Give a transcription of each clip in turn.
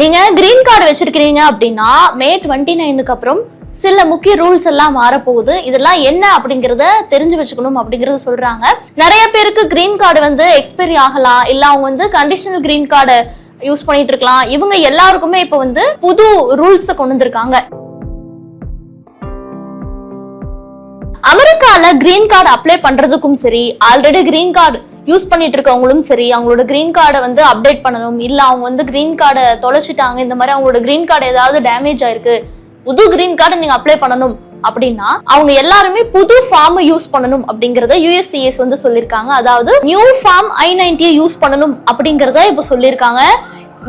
நீங்க green card வச்சிருக்கிறீங்க அப்படின்னா மே டுவெண்ட்டி நைனுக்கு அப்புறம் சில முக்கிய ரூல்ஸ் எல்லாம் மாறப்போகுது. இதெல்லாம் என்ன அப்படிங்கறத தெரிஞ்சு வச்சுக்கணும் அப்படிங்கறத சொல்றாங்க. நிறைய பேருக்கு கிரீன் கார்டு வந்து எக்ஸ்பைரி ஆகலாம். இல்ல அவங்க வந்து கண்டிஷனல் கிரீன் கார்டு யூஸ் பண்ணிட்டு இருக்கலாம். இவங்க எல்லாருக்குமே இப்ப வந்து புது ரூல்ஸ் கொண்டு வந்திருக்காங்க. அமெரிக்கால கிரீன் கார்டு அப்ளை பண்றதுக்கும் சரி ஆல்ரெடி கிரீன் கார்டு யூஸ் பண்ணிட்டு இருக்கவங்களும் சரி அவங்களோட கிரீன் கார்டை வந்து அப்டேட் பண்ணணும். இல்ல அவங்க வந்து கிரீன் கார்டை தொலைச்சிட்டாங்க இந்த மாதிரி அவங்களோட கிரீன் கார்டு ஏதாவது டேமேஜ் ஆயிருக்கு. புது கிரீன் கார்டை நீங்க அப்ளை பண்ணணும். அப்படின்னா அவங்க எல்லாருமே புது ஃபார்ம் யூஸ் பண்ணணும் அப்படிங்கறத யூஎஸ்சிஎஸ் வந்து சொல்லியிருக்காங்க அதாவது நியூ ஃபார்ம் ஐ நைன்டியை யூஸ் பண்ணணும் அப்படிங்கறத இப்ப சொல்லியிருக்காங்க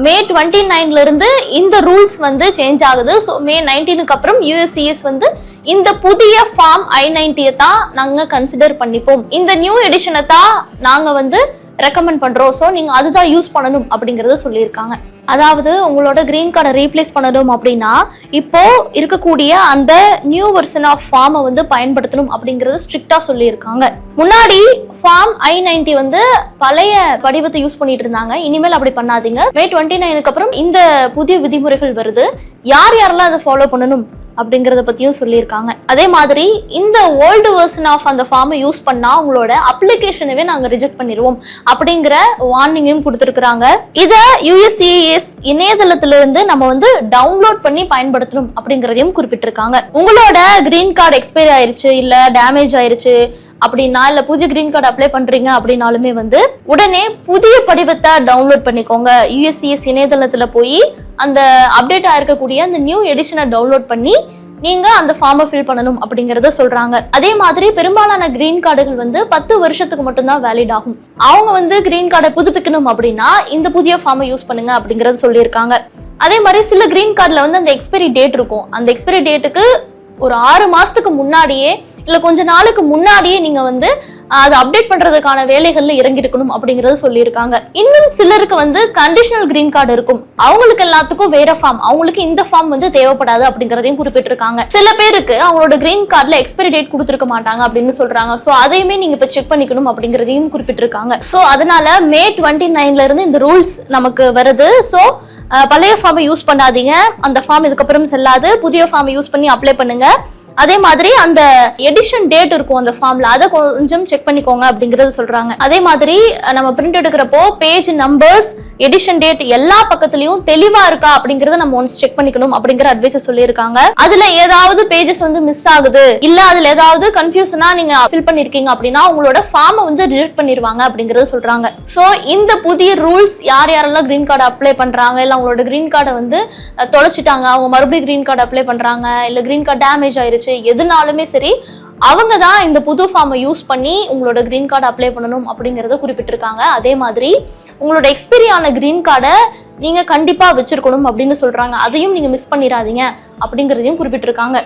மே டுவெண்ட்டி நைன்ல இருந்து இந்த ரூல்ஸ் வந்து சேஞ்ச் ஆகுது. ஸோ மே நைன்டீனுக்கு அப்புறம் யூஎஸ்சிஎஸ் வந்து இந்த புதிய ஃபார்ம் ஐ நைன்டியை தான் நாங்கள் கன்சிடர் பண்ணிப்போம். இந்த நியூ எடிஷனை தான் நாங்கள் வந்து ரெக்கமெண்ட் பண்ணுறோம் ஸோ நீங்கள் அதுதான் யூஸ் பண்ணணும் அப்படிங்கிறத சொல்லியிருக்காங்க. அதாவது உங்களோட கிரீன் கார்டை ரீப்ளேஸ் பண்ணணும் அப்படின்னா இப்போ இருக்கக்கூடிய அந்த நியூ வெர்ஷன் ஆஃப் ஃபார்மை வந்து பயன்படுத்தணும் அப்படிங்கிறது ஸ்ட்ரிக்டா சொல்லியிருக்காங்க. முன்னாடி ஃபார்ம் ஐ நைன்டி வந்து பழைய படிவத்தை யூஸ் பண்ணிட்டு இருந்தாங்க. இனிமேல் அப்படி பண்ணாதீங்க. மே டுவெண்ட்டி நைனுக்கு அப்புறம் இந்த புதிய விதிமுறைகள் வருது. யார் யாரெல்லாம் அதை ஃபாலோ பண்ணணும்? அப்படிங்கிறத பத்தியும் சொல்லியிருக்காங்க. அதே மாதிரி இந்த ஓல்டு வேர்ஷன் ஆஃப் அந்த ஃபார்மை யூஸ் பண்ணா உங்களோட அப்ளிகேஷனவே நாங்க ரிஜெக்ட் பண்ணிடுவோம் அப்படிங்கிற வார்னிங்கையும் கொடுத்துருக்காங்க இத யுஎஸ்சிஎஸ் இணையதளத்துல இருந்து நம்ம வந்து டவுன்லோட் பண்ணி பயன்படுத்தணும் அப்படிங்கறதையும் குறிப்பிட்டிருக்காங்க. உங்களோட கிரீன் கார்டு எக்ஸ்பைரி ஆயிருச்சு இல்ல டேமேஜ் ஆயிருச்சு அப்படின்னா இல்ல புதிய கிரீன் கார்டு அப்ளை பண்றீங்க அப்படின்னாலுமே வந்து உடனே புதிய படிவத்தை டவுன்லோட் பண்ணிக்கோங்க. யுஎஸ்சிஎஸ் இணையதளத்துல போய் அந்த அப்டேட் ஆயிருக்கக்கூடிய அந்த நியூ எடிஷனை டவுன்லோட் பண்ணி நீங்க அந்த ஃபார்மை ஃபில் பண்ணணும் அப்படிங்கறத சொல்றாங்க. அதே மாதிரி பெரும்பாலான கிரீன் கார்டுகள் வந்து பத்து வருஷத்துக்கு மட்டும்தான் வேலிட் ஆகும். அவங்க வந்து கிரீன் கார்டை புதுப்பிக்கணும் அப்படின்னா இந்த புதிய ஃபார்மை யூஸ் பண்ணுங்க அப்படிங்கறத சொல்லியிருக்காங்க. அதே மாதிரி சில கிரீன் கார்டில் வந்து அந்த எக்ஸ்பைரி டேட் இருக்கும். அந்த எக்ஸ்பைரி டேட்டுக்கு ஒரு ஆறு மாசத்துக்கு முன்னாடியே இல்லை கொஞ்ச நாளுக்கு முன்னாடியே நீங்கள் வந்து அதை அப்டேட் பண்ணுறதுக்கான வேலைகளில் இறங்கியிருக்கணும் அப்படிங்கறது சொல்லியிருக்காங்க. இன்னும் சிலருக்கு வந்து கண்டிஷனல் கிரீன் கார்டு இருக்கும். அவங்களுக்கு எல்லாத்துக்கும் வேற ஃபார்ம் அவங்களுக்கு இந்த ஃபார்ம் வந்து தேவைப்படாது அப்படிங்கிறதையும் குறிப்பிட்டிருக்காங்க. சில பேருக்கு அவங்களோட கிரீன் கார்டில் எக்ஸ்பைரி டேட் கொடுத்துருக்க மாட்டாங்க அப்படின்னு சொல்கிறாங்க ஸோ அதையுமே நீங்கள் இப்போ செக் பண்ணிக்கணும் அப்படிங்கிறதையும் குறிப்பிட்டிருக்காங்க. ஸோ அதனால மே டுவெண்ட்டி நைன்லேருந்து இந்த ரூல்ஸ் நமக்கு வருது. ஸோ பழைய ஃபார்மை யூஸ் பண்ணாதீங்க. அந்த ஃபார்ம் இதுக்கப்புறம் செல்லாது. புதிய ஃபார்மை யூஸ் பண்ணி அப்ளை பண்ணுங்கள் அதே மாதிரி அந்த எடிஷன் டேட் இருக்கும் அந்த ஃபார்ம்ல அதை கொஞ்சம் செக் பண்ணிக்கோங்க அப்படிங்கறது சொல்றாங்க. அதே மாதிரி நம்ம பிரிண்ட் எடுக்கிறப்போ பேஜ் நம்பர்ஸ் எடிஷன் டேட் எல்லா பக்கத்துலயும் தெளிவா இருக்கா அப்படிங்கறத நம்ம ஒன்ஸ் செக் பண்ணிக்கணும் அப்படிங்கிற அட்வைஸ் சொல்லியிருக்காங்க. அதுல ஏதாவது பேஜஸ் வந்து மிஸ் ஆகுது இல்ல அதுல ஏதாவது கன்ஃபியூஷனா நீங்க ஃபில் பண்ணிருக்கீங்க அப்படின்னா உங்களோட ஃபார்மை வந்து ரிஜெக்ட் பண்ணிருவாங்க அப்படிங்கறத சொல்றாங்க. சோ இந்த புதிய ரூல்ஸ் யார் யாரெல்லாம் கிரீன் கார்டு அப்ளை பண்றாங்க இல்ல அவங்களோட கிரீன் கார்டை வந்து தொலைச்சிட்டாங்க அவங்க மறுபடியும் கிரீன் கார்டு அப்ளை பண்றாங்க இல்ல கிரீன் கார்டு டேமேஜ் ஆயிருச்சு எதுனாலுமே சரி அவங்க தான் இந்த புது ஃபார்மை யூஸ் பண்ணி உங்களோட கிரீன் கார்டு அப்ளை பண்ணணும் அப்படிங்கறத குறிப்பிட்டிருக்காங்க. அதே மாதிரி உங்களோட எக்ஸ்பீரியான ஆன கிரீன் கார்டை நீங்க கண்டிப்பா வச்சிருக்கணும் அப்படின்னு சொல்றாங்க. அதையும் நீங்க மிஸ் பண்ணிடாதீங்க அப்படிங்கறதையும் குறிப்பிட்டிருக்காங்க.